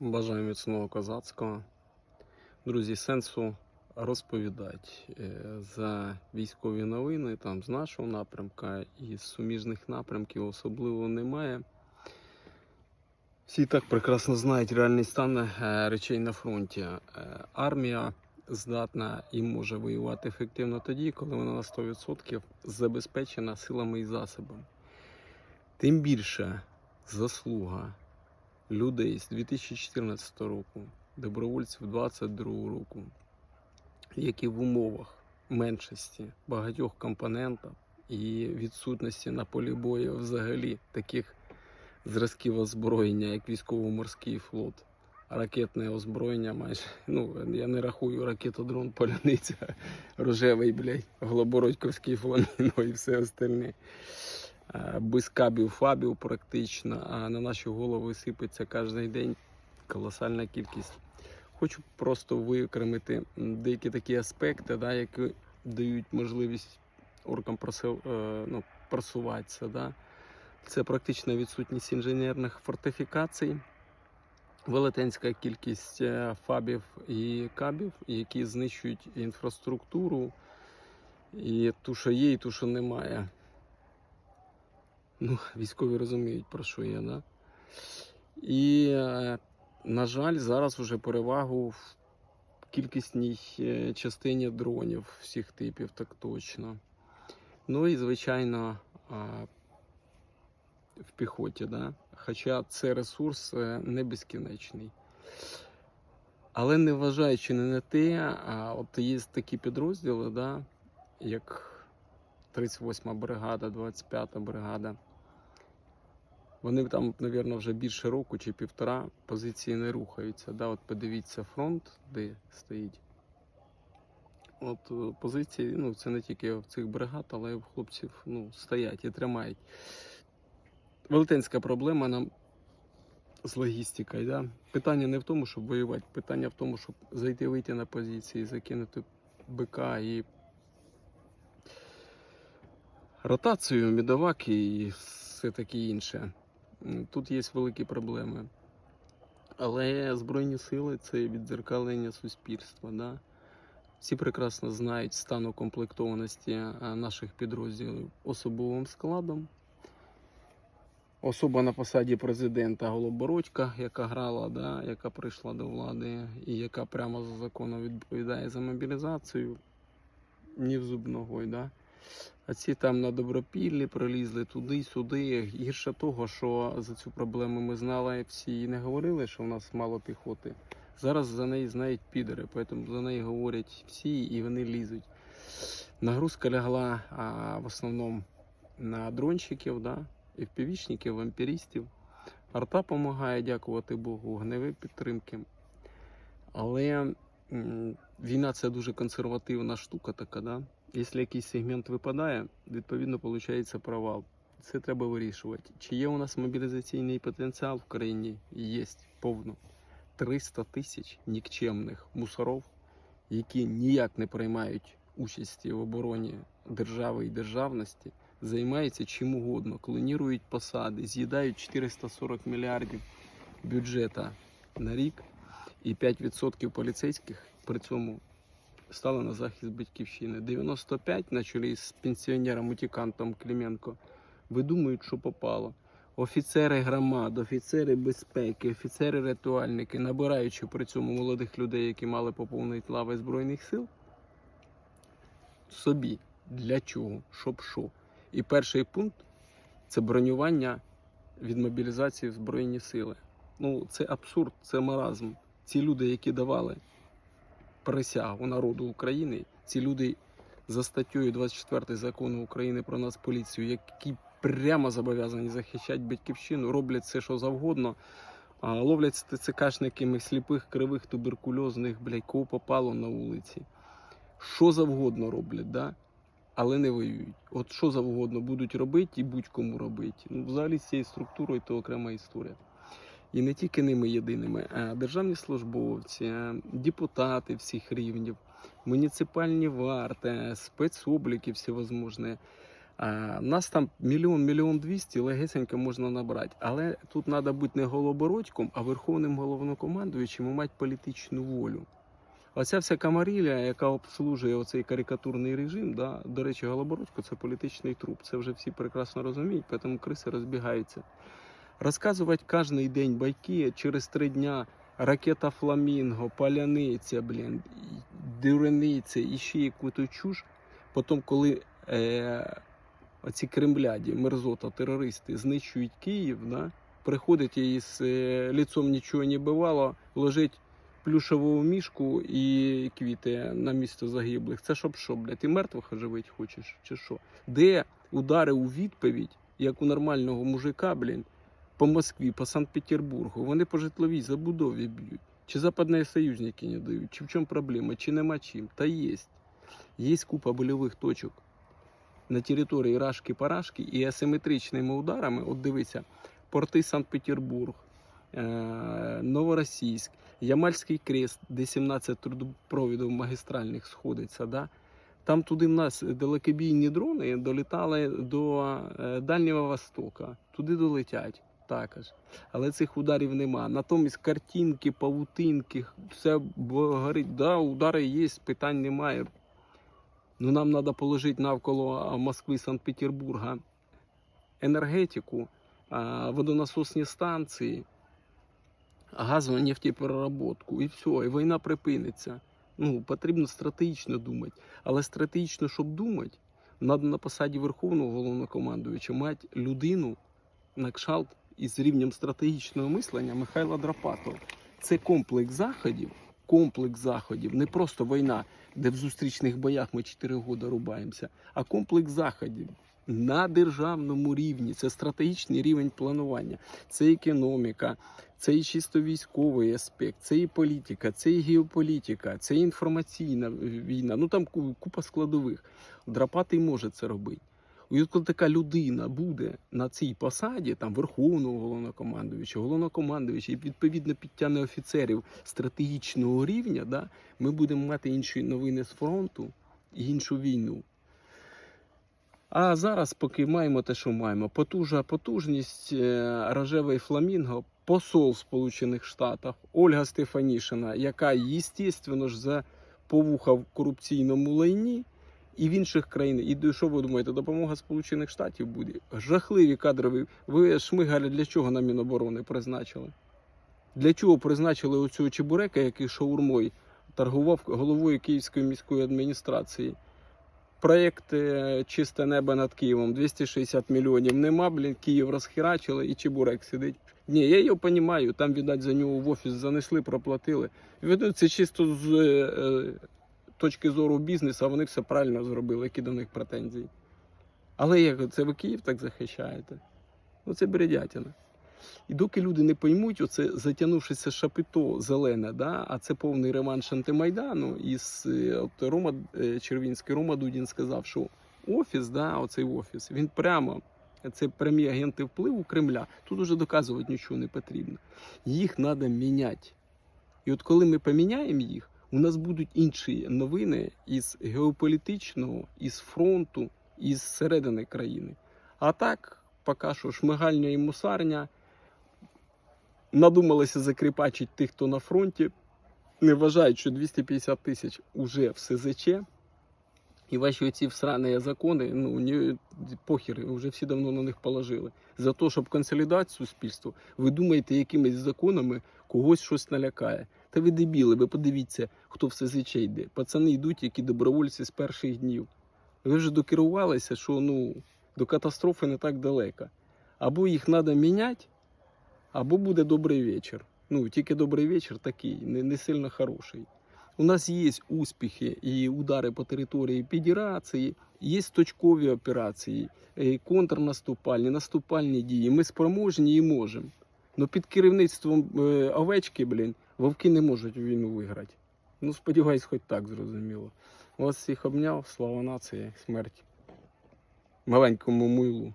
Бажаю міцного козацького. Друзі, сенсу розповідати е, за військові новини там з нашого напрямка і з суміжних напрямків особливо немає. Всі так прекрасно знають реальний стан е, речей на фронті. Е, Армія здатна і може воювати ефективно тоді, коли вона на 100% забезпечена силами і засобами. Тим більше заслуга людей з 2014 року, добровольців 22 року, які в умовах меншості багатьох компонентів і відсутності на полі бою взагалі таких зразків озброєння, як військово-морський флот, ракетне озброєння майже. Ну, я не рахую ракетодрон Поляниця, рожевий, блядь, Голобородьковський флон, ну і все остальне. Е, без кабів, фабів практично, а на наші голови сипеться кожен день колосальна кількість. Хочу просто виокремити деякі такі аспекти, да, які дають можливість оркам просив, е, ну, просуватися. Да. Це практична відсутність інженерних фортифікацій, велетенська кількість е, фабів і кабів, які знищують інфраструктуру, і ту, що є, і ту, що немає. Ну, військові розуміють, про що я, да? І, е, на жаль, зараз вже перевагу в кількісній е, частині дронів всіх типів, так точно. Ну і, звичайно, в піхоті, да? Хоча це ресурс е, не безкінечний. Але не вважаючи не на те, а от є такі підрозділи, да, як 38 бригада, 25 бригада. Вони там, мабуть, вже більше року чи півтора позиції не рухаються. Да? От подивіться фронт, де стоїть. От е, позиції, ну це не тільки в цих бригад, але й в хлопців ну, стоять і тримають. Велетенська проблема нам з логістикою. Да? Питання не в тому, щоб воювати, питання в тому, щоб зайти вийти на позиції, закинути БК і ротацію, мідовак і все таке інше. Тут є великі проблеми. Але Збройні сили це віддзеркалення суспільства. Да? Всі прекрасно знають стан укомплектованості наших підрозділів особовим складом. Особа на посаді президента Голобородька, яка грала, да, яка прийшла до влади і яка прямо за законом відповідає за мобілізацію, ні в зуб ногой. Да? А ці там на добропіллі пролізли туди-сюди. Гірше того, що за цю проблему ми знали всі і не говорили, що в нас мало піхоти. Зараз за неї знають підери, тому за неї говорять всі і вони лізуть. Нагрузка лягла а, в основному на дронщиків, да? впівічників, вампірістів. Арта допомагає, дякувати Богу, гневи підтримки. Але м, війна це дуже консервативна штука така, да? Якщо якийсь сегмент випадає, відповідно виходить провал. Це треба вирішувати. Чи є у нас мобілізаційний потенціал в країні? Є повно. 300 тисяч нікчемних мусоров, які ніяк не приймають участі в обороні держави і державності, займаються чим угодно, клонірують посади, з'їдають 440 мільярдів бюджета на рік, і 5% поліцейських при цьому стали на захист батьківщини. 95 на чолі з пенсіонером утікантом Клименко видумують, що попало. Офіцери громад, офіцери безпеки, офіцери рятувальники, набираючи при цьому молодих людей, які мали поповнити лави Збройних сил, собі для чого, щоб що. І перший пункт це бронювання від мобілізації в Збройні сили. Ну, це абсурд, це маразм. Ці люди, які давали присягу народу України, ці люди за статтею 24 закону України про нас поліцію, які прямо зобов'язані захищати батьківщину, роблять все, що завгодно. Ловлять ТЦКшниками сліпих, кривих, туберкульозних, блядь, кого попало на вулиці. Що завгодно роблять, да? але не воюють. От що завгодно будуть робити і будь-кому робити. Ну, взагалі з цією структурою то окрема історія. І не тільки ними єдиними, а державні службовці, депутати всіх рівнів, муніципальні варти, спецобліки всевозможні, А, нас там мільйон, мільйон двісті, легесенько можна набрати. Але тут треба бути не голобородьком, а верховним головнокомандуючим і мати політичну волю. Оця вся камарілля, яка обслужує оцей карикатурний режим, да, до речі, Голобородько це політичний труп. Це вже всі прекрасно розуміють, тому криси розбігаються. Розказувати кожен день байки через три дня ракета Фламінго, паляниця, блін, дурениця і ще яку-то чуш. Потім, коли е, оці кремляді, мерзота, терористи знищують Київ, да, приходить і з е, ліцом нічого не бувало, лежить плюшеву мішку і квіти на місто загиблих. Це щоб що, блядь, ти мертвих оживити хочеш, чи що? Де удари у відповідь, як у нормального мужика, блін, по Москві, по Санкт-Петербургу, вони по житловій забудові б'ють. Чи западні союзники не дають, чи в чому проблема, чи нема чим. Та є. Є купа больових точок на території Рашки-Парашки і асиметричними ударами, от дивися, порти Санкт-Петербург, е- Новоросійськ, Ямальський крест, де 17 трубопровідів магістральних сходиться. Да? Там туди в нас далекобійні дрони долітали до е, Дальнього Востока. Туди долетять також. Але цих ударів нема. Натомість картинки, павутинки, все горить. Да, удари є, питань немає. Ну нам треба положити навколо Москви, Санкт-Петербурга енергетику, водонасосні станції, газову нефтепереработку, і все, і війна припиниться. Ну, потрібно стратегічно думати. Але стратегічно, щоб думати, треба на посаді Верховного головнокомандуюча мати людину на кшалт із рівнем стратегічного мислення Михайла Драпатова. Це комплекс заходів, комплекс заходів, не просто війна, де в зустрічних боях ми 4 роки рубаємося, а комплекс заходів на державному рівні. Це стратегічний рівень планування, це економіка, це і чисто військовий аспект, це і політика, це і геополітика, це і інформаційна війна. Ну там купа складових. Драпатий може це робити. І от коли така людина буде на цій посаді, там верховного головнокомандуюча, головнокомандуюча, і відповідно підтягне офіцерів стратегічного рівня, да, ми будемо мати інші новини з фронту і іншу війну. А зараз, поки маємо те, що маємо, потужна потужність е, рожевий фламінго, посол Сполучених Штатів Ольга Стефанішина, яка, естественно ж, за повуха в корупційному лайні і в інших країнах. І що ви думаєте, допомога Сполучених Штатів буде? Жахливі кадрові. Ви Шмигаля для чого на Міноборони призначили? Для чого призначили оцього Чебурека, який шаурмой торгував головою Київської міської адміністрації? Проєкт е, Чисте небо над Києвом 260 мільйонів нема, блін, Київ розхерачили і Чебурек сидить. Ні, я його розумію, там, віддать, за нього в офіс занесли, проплатили. Видно, це чисто з е, е, точки зору бізнесу, вони все правильно зробили, які до них претензії. Але як це ви Київ так захищаєте? Ну це бредятина. І доки люди не поймуть, оце затягнувшися шапито зелене, да, а це повний реванш антимайдану. І е, от Рома е, Червінський, Рома Дудін сказав, що офіс, да, оцей офіс, він прямо. Це прямі агенти впливу Кремля. Тут уже доказувати нічого не потрібно. Їх треба міняти. І от коли ми поміняємо їх, у нас будуть інші новини із геополітичного, із фронту, із середини країни. А так, поки що шмигальня і мусарня надумалися закріпачити тих, хто на фронті. Не вважають, що 250 тисяч уже в СЗЧ. І ваші оці всрані закони, ну похер, вже всі давно на них положили. За те, щоб консолідувати суспільство, ви думаєте, якимись законами когось щось налякає. Та ви дебіли, ви подивіться, хто в СЗЧ йде. Пацани йдуть, які добровольці з перших днів. Ви вже докерувалися, що ну, до катастрофи не так далеко. Або їх треба міняти, або буде добрий вечір. Ну, тільки добрий вечір такий, не, не сильно хороший. У нас є успіхи і удари по території Федерації, є точкові операції, е, контрнаступальні, наступальні дії. Ми спроможні і можемо. Но під керівництвом е, овечки, блін, вовки не можуть війну виграти. Ну, сподіваюсь, хоч так зрозуміло. Вас всіх обняв, слава нації, смерть. Маленькому милу.